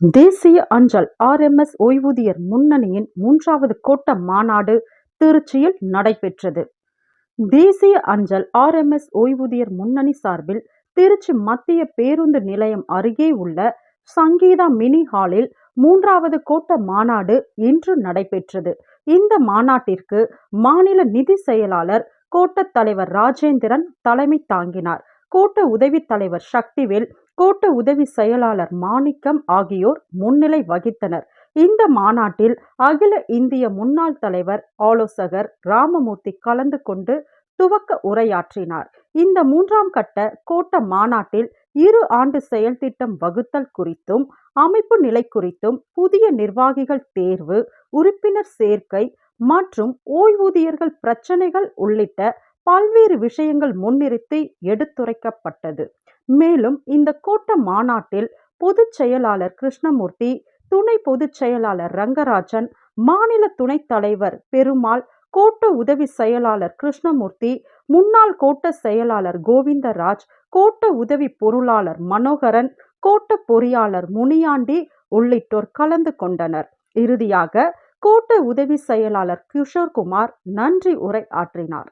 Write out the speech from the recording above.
தேசிய அஞ்சல் ஆர்எம்எஸ் ஓய்வூதியர் முன்னணியின் மூன்றாவது கோட்ட மாநாடு திருச்சியில் நடைபெற்றது. தேசிய அஞ்சல் ஆர்எம்எஸ் ஓய்வூதியர் முன்னணி சார்பில் திருச்சி மத்திய பேருந்து நிலையம் அருகே உள்ள சங்கீதா மினி ஹாலில் மூன்றாவது கோட்ட மாநாடு இன்று நடைபெற்றது. இந்த மாநாட்டிற்கு மாநில நிதி செயலாளர் கோட்டத் தலைவர் ராஜேந்திரன் தலைமை தாங்கினார். கோட்ட உதவி தலைவர் சக்திவேல், கோட்ட உதவி செயலாளர் மாணிக்கம் ஆகியோர் முன்னிலை வகித்தனர். இந்த மாநாட்டில் அகில இந்திய முன்னாள் தலைவர், ஆலோசகர் ராமமூர்த்தி கலந்து கொண்டு துவக்க உரையாற்றினார். இந்த மூன்றாம் கட்ட கோட்ட மாநாட்டில் இரு ஆண்டு செயல்திட்டம் வகுத்தல் குறித்தும், அமைப்பு நிலை குறித்தும், புதிய நிர்வாகிகள் தேர்வு, உறுப்பினர் சேர்க்கை மற்றும் ஓய்வூதியர்கள் பிரச்சனைகள் உள்ளிட்ட பல்வேறு விஷயங்கள் முன்னிறுத்தி எடுத்துரைக்கப்பட்டது. மேலும் இந்த கோட்ட மாநாட்டில் பொதுச் செயலாளர் கிருஷ்ணமூர்த்தி, துணை பொதுச் செயலாளர் ரங்கராஜன், மாநில துணைத் தலைவர் பெருமாள், கோட்ட உதவி செயலாளர் கிருஷ்ணமூர்த்தி, முன்னாள் கோட்ட செயலாளர் கோவிந்தராஜ், கோட்ட உதவி பொருளாளர் மனோகரன், கோட்ட பொறியாளர் முனியாண்டி உள்ளிட்டோர் கலந்து கொண்டனர். இறுதியாக கோட்ட உதவி செயலாளர் கிஷோர்குமார் நன்றி உரை ஆற்றினார்.